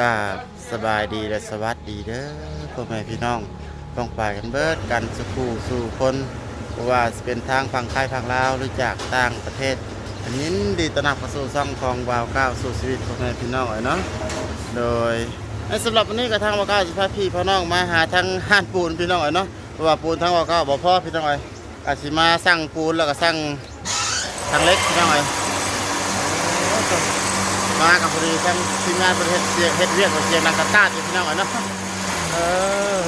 กราสบายดีและสวัสดีเด้อพ่อแม่พี่น้องต้องไปกันเบิดกันสุขูสู่คนว่าเป็นทางฝั่งไทยฝั่งลาวหรือจากต่างประเทศ อันนี้ดีต้อนรับเข้าสู่ช่องของวาวก้าวสู่ชีวิตพ่อแม่พี่น้องเนาะโดยในสำหรับวันนี้ก็ทางวาวก้าวจะพาพี่พ่อน้องมาหาทางห้านปูนพี่น้องเนาะเพราะว่าปูนทางวาวก้าวบ่พ่อพี่น้องเอ้ยอาจสิมาสั่งปูนแล้วก็สั่งทางเล็กพี่น้องเอ้ย มากับพอดีทั้งทีมงานประเทศเสียงเฮ็ดเวียกกับเสียงดังกระตาดอยู่พี่น้องอะเนาะเออ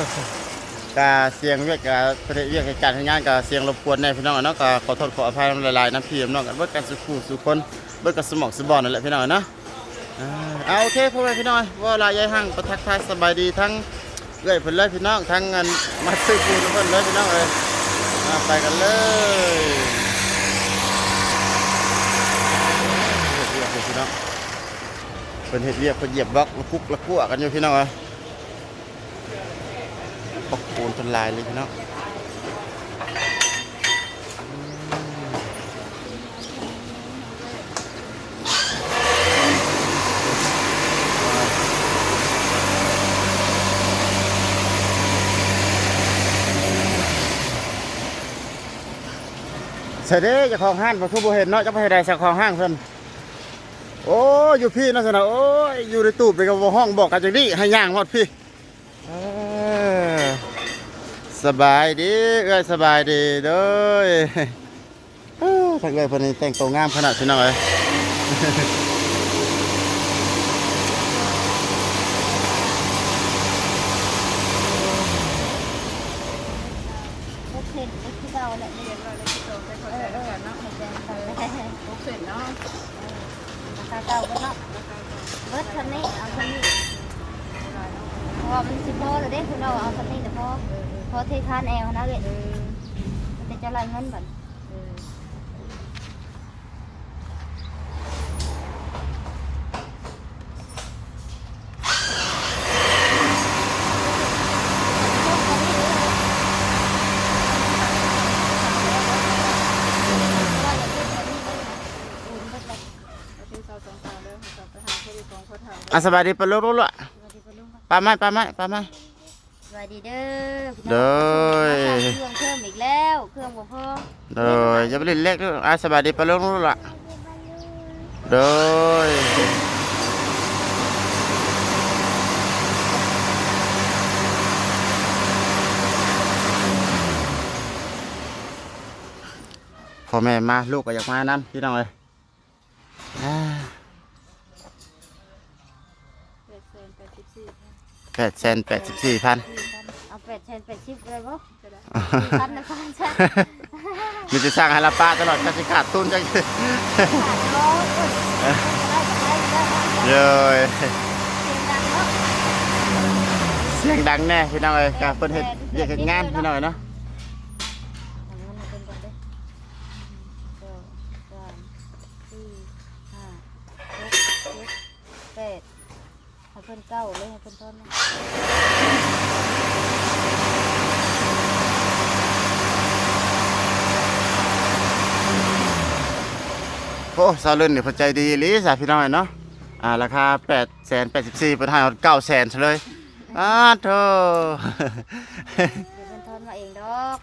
กาเสียงเวียกกับประเทศเวียกการณ์งานกับเสียงรบกวนแน่พี่น้องอะเนาะก็ขอโทษขออภัยหลายๆนะพี่น้องกันเบิดกันสุขุสุคนเบิดกันสมองสมบอนนั่นแหละพี่น้องอะเนาะเอาโอเคพ่อแม่พี่น้องว่าลายยายห้างประทักทายสบายดีทั้งเอ้อยเพิ่นเลยพี่น้องทั้งงานมาซื้อปูนเพิ่นเลยพี่น้องเอ้ยไปกันเลยเฮ็ดเวียกเลยพี่น้อง เป็นเห็ดเรียกเป็นเหยียบบล็อกแล้วคุกแล้วกั่วกันอยู่พี่น้องอ้ยปอกปูนเป็นลายเลยพี่น้องเสด็จจ้าของห้างมาคือบ่เห็นเนาะจ้าไปได้เจ้าของห้างเพิ่น โอ้อยู่พี่นะสนะโอ้ยอยู่ในตู้ไปกับห้องบอกกันจังนี้ให้ย่างหมดพี่เออสบายดีเอ้ยสบายดีเด้อยเอ้อทางเอ้ยเพนนี่แต่งตัวงามขนาดพี่น้องเอ้ยพวกเห็นไอ้ที่เราแหละเรียนเราได้ที่โตไปคนแทนกันเนาะ มันจะใส่ไว้ พกเสร็จเนาะ รา คาเก่าก็เนาะเบิร์ดคันนี้เอาคันนี้เพราะว่ามันสิพอเลยเด้คุณเราเอาคันนี้แต่พอพอเทคานแอลนะเลยมันจะจะไรเงินบัดว่าอย่างนี้แบบนี้เลยนะอุ่นเบิดเลย ที่เสาสองเสาเด้อเสาไปหาผู้ที่ข องพ่อเฒ่าอะสบายดีปะลุกลุกลุกสวัสดีปะลุงครับปลาไม้ปลาไม้ปลาไม้สวัสดีเด้อพี่น้เด้องอมาสั่งเครื่องเพิ่มอีกแล้วเครื่องบ่พอเด้ออย่าไปเล่นเล็กด้วยอะสบายดีปะลุกลุกลุกเด้อพ่อแม่มาลูกก็อยากมานั่พี่น้องเลย แปดแสนแปดสิบสี่แปดแสนแปดสิบสี่พันเอาเป็ดเชนเป็ดชิปเลยบ่จะได้พันนะพันใช่มีจะสร้างให้ละป้าตลอดก็สิขาดทุนจังขาดโน้ตได้ก็ได้ได้เลยเสียงดังเนาะเสียงดังแน่พี่น้องเอ้ยกาเพิ่นเฮ็ดเรียกเฮ็ดงานพี่น้องเอ้ยเนาะอันนี้มันเป็นก่อนเด้อสองสามสี่ห้าหกเจ็ดแปดให้เพิ่นเก้าเลยให้เพิ่นต้นนะ โอ้ซาลื่นนี่เพิ่นใจดีอีหลีจ้ะพี่น้องเอ้ยเนาะอ่าราคา8แสน84เพิ่นให้เอา9แสนซะเลยอ้าโธ่เดี๋ยวเพิ่นต้นมาเองดอก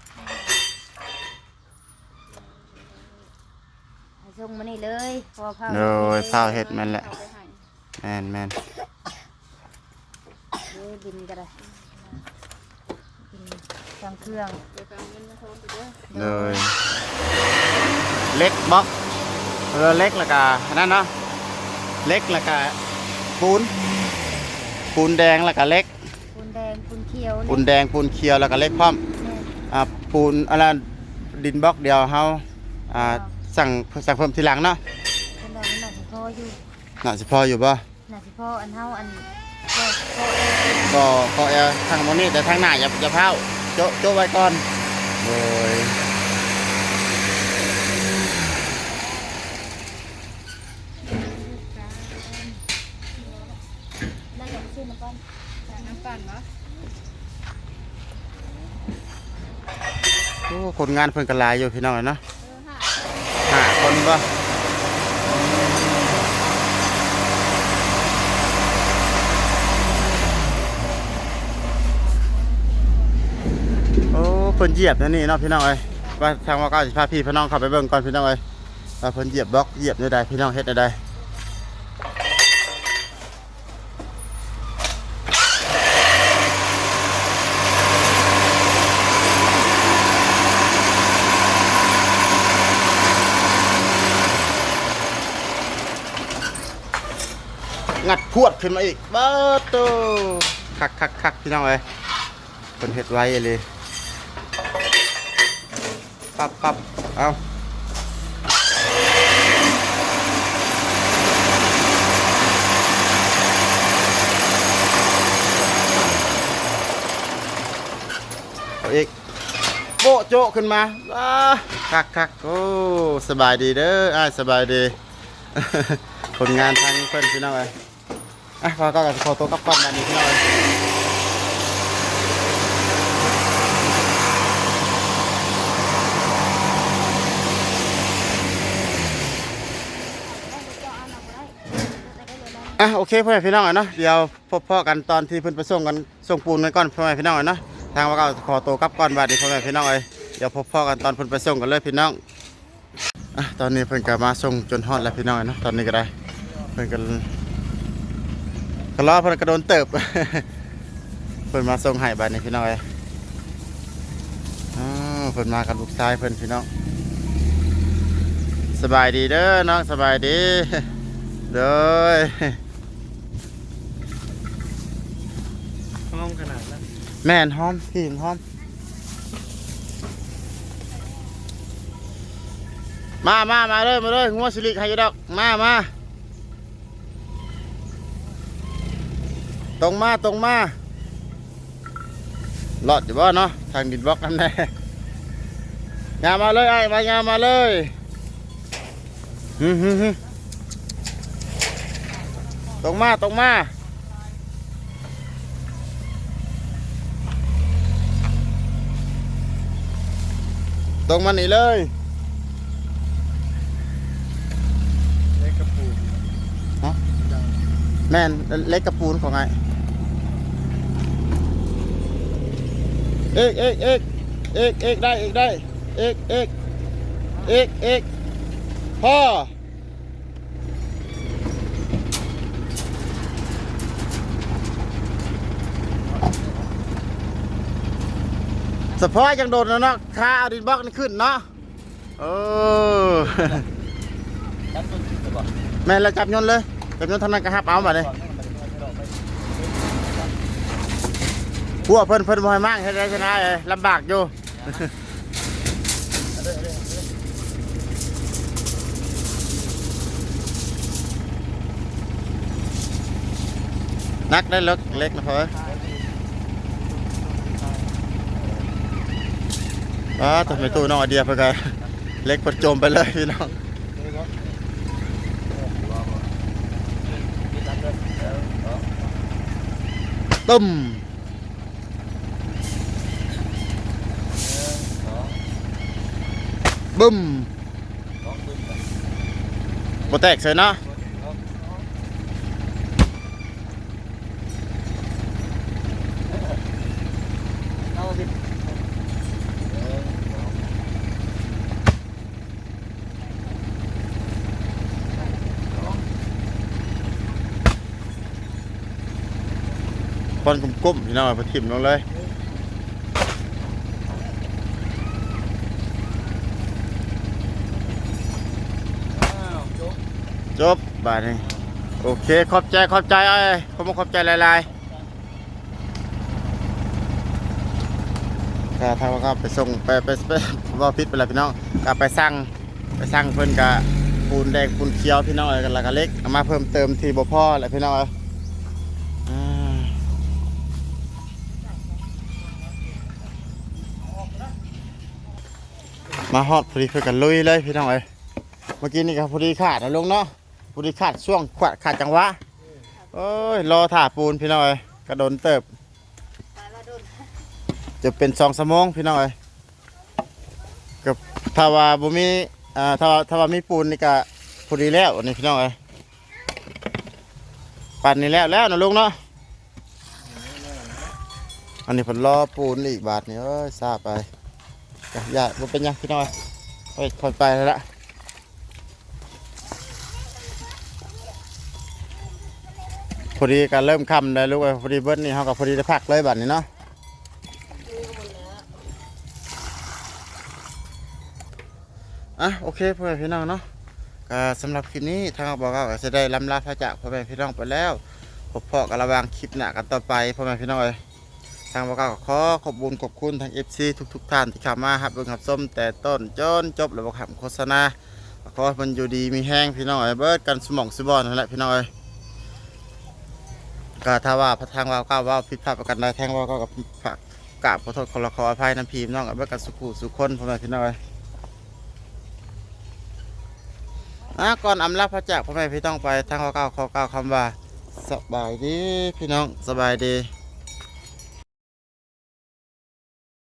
ให้ส่งมานี่เลยพอเผาโดยเฝ้าเฮ็ดแม่นแหละเอาไปให้แม่นแม่นเดี๋ยวบินก็ได้บินทางเครื่องเดี๋ยวไปเอาเงินมาโทนไปเด้อเลยเล็กบล็อก เออเล็กแล้วก็อันนั่นเนาะเล็กแล้วก็ปูนปูนแดงแล้วก็เล็กปูนแดงปูนเขียวปูนแดงปูนเขียวแล้วก็เล็กพร้อมเนี่ยอ่าปูนอะไรดินบล็อกเดียวเฮาอ่าสั่งสั่งเพิ่มทีหลังเนาะเป็นดอกหนาสิพ่ออยู่น่าสิพออยู่บ่หนาสิพ่ออันเฮาอันพ่อพ่อเองก็ก็เออทางโมนี่แต่ทางหน้าอย่าอย่าเผาโจะโจะไว้ก่อนโดย กันนะคนงานเพิ่นกระลายอยู่พี่น้องเนาะห้าคนบ่โอ้คนเหยียบนะนี่เนาะพี่น้องเอ้ยว่าทางว่าก้าวสิพาพี่พี่น้องขับไปเบิ่งก่อนพี่น้องเอ้ยว่าเคนเหยียบบล็อกเหยียบในใดพี่น้องเฮ็ดในใด งัดพวดขึ้นมาอีกเบ้อโตคักคักคักพี่น้องเอ้ยเพิ่นเฮ็ดไว้เลยปั๊บปั๊บเอาเอาอีกโบะโจะขึ้นมาว้าคักคักโอ้สบายดีเด้ออ้ายสบายดี ผลงานทางเพิ่นพี่น้องเอ้ย อะพอก็ขอตัวกลับก่อนนะนี่พี่น้องอ้ยอะโอเคพ่อแม่พี่น้องอะเนาะเดี๋ยวพบพ่อกันตอนที่เพิ่นไปส่งกันส่งปูนกันก่อนพ่อแม่พี่น้องอะเนาะทางว่าก็ขอตัวกลับก่อนบัดนี้พ่อแม่พี่น้องเอ้ยเดี๋ยวพบพ่อกันตอนเพิ่นไปส่งกันเลยพี่น้องอะตอนนี้เพิ่นก็มาส่งจนฮอดแล้วพี่น้องอะเนาะตอนนี้ก็ได้เพิ่นก็ ก็รอเพิ่นก็โดนเติบเพิ่นมาส่งให้บัดนี้พี่น้องเอ้ยอ๋อเพิ่นมากับลูกชายเพิ่นพี่น้องสบายดีเด้อน้องสบายดีเด้อห้องขนาดนั้นแม่นหอมพี่หอมมามามาเลยมาเลยงัวสิริใครอยู่ดอกมามา ตรงมาตรงมาหลอดอยู่บ่เนาะทางดินบล็อกนั่นแหละงามมาเลยไอ้มางามมาเลยฮึฮึฮึตรงมาตรงมาตรงมานี่เลยเล็กกระปูแม่นเล็กกระปูนของไง เอกเอกเอกเอกเอกได้เอกได้เอกเอกเอกเอกพ่อสะพอยังโดนแล้วเนาะค่าเอาดินบล็อกนี่ขึ้นเนาะเออจับต้นจะบอกแม่นแล้วจับยนต์เลย จับยนต์เท่านั้นก็ฮับเอาบัดนี้ ก่อนให้มันไปดอกไป พวกเพิ่นเพิ่นบ่ให้มั่งเฮ็ดได้ชนะเลยลำบากอยู่นักได้เล็กเล็กนะพ่อเอ้ยว้าทำไมตู้น้องไอเดียเพื่อนกันเล็กประจมไปเลยพี่น้องตึม สอง บึ้มสองบึ้มบ่แตกเสียเนาะเอาสิเออบอลกลมๆพี่น้องเอาไปถิ่มลงเลย อ้าวจบ จบบาทนี้โอเค ขอบใจ ขอบใจเอ้ขอบขอบใจหลายๆก็ทางว่าก็ไปส่งไปไปไปว่าพิษไปแล้วพี่น้องก็ไปสั่งไปสั่งเพิ่นกะปูนแดงปูนเขียวพี่น้องกันล้วก็เล็กเอามาเพิ่มเติมที่บ่พอแหละพี่น้องเอ้ยอ่ามาฮอดพอดีเพื่อกันลุยเลยพี่น้องเอ้ยเมื่อกี้นี่ก็พอดีขาดนะลุงเนาะ ผู้ที่ขาดช่วงขวดขาดจังหวะโอ้ยรอถ่าปูนพี่น้องเอ้ยกระโดนเติบ จะเป็นสองสมองพี่น้องเอ้ยกับถ้าว่าบ่มีอ่าถ้าว่าถ้าว่ามีปูนนี่ก็พอดีแล้วนี่พี่น้องเอ้ยปั่นนี่แล้วแล้วนะลุงเนาะอันนี้ผมรอปูนอีกบาทนี่เอ้ยทราบไปก็อย่าบ่เป็นหยังพี่น้อยค่อยค่อยไปแล้วละ พอดีการเริ่มค่ำเลยลูกเอ้ยพอดีเบิ้ลนี่เขากับพอดีได้พักเลยบัดนี้เนาะอะโอเคพ่อแม่พี่น้องเนาะก็สำหรับคลิปนี้ทางบอกก็จะได้ลำลาพระจากพ่อแม่พี่น้องไปแล้วพบเพาะกันระวางคลิปหน้ากันต่อไปพ่อแม่พี่น้องเอ้ยทางบอกก็ขอขอบคุญขอบคุณทาง FC ทุก ๆ ท่านที่เข้ามาครับเบิ่งครับส้มแต่ต้นจนจบแล้วบอกคำโฆษณาขอให้มันอยู่ดีมีแห้งพี่น้องเอ้ยเบิดกันสมองสบอนนั่นแหละพี่น้องเอ้ย ก็ถ้าว่าพระทางว่าก้าวว่าผิดพลาดประกันใดแทงว่าก็กับฝากกราบขอโทษขอขออภัยน้ำพีน้องกับเบิดกันสุขุสุขคนพ่อแม่พี่น้องเอ้ยอะก่อนอำลาพระจากพ่อแม่พี่ต้องไปทางเราก้าวขอกล่าคำว่าสบายดีพี่น้องสบายดี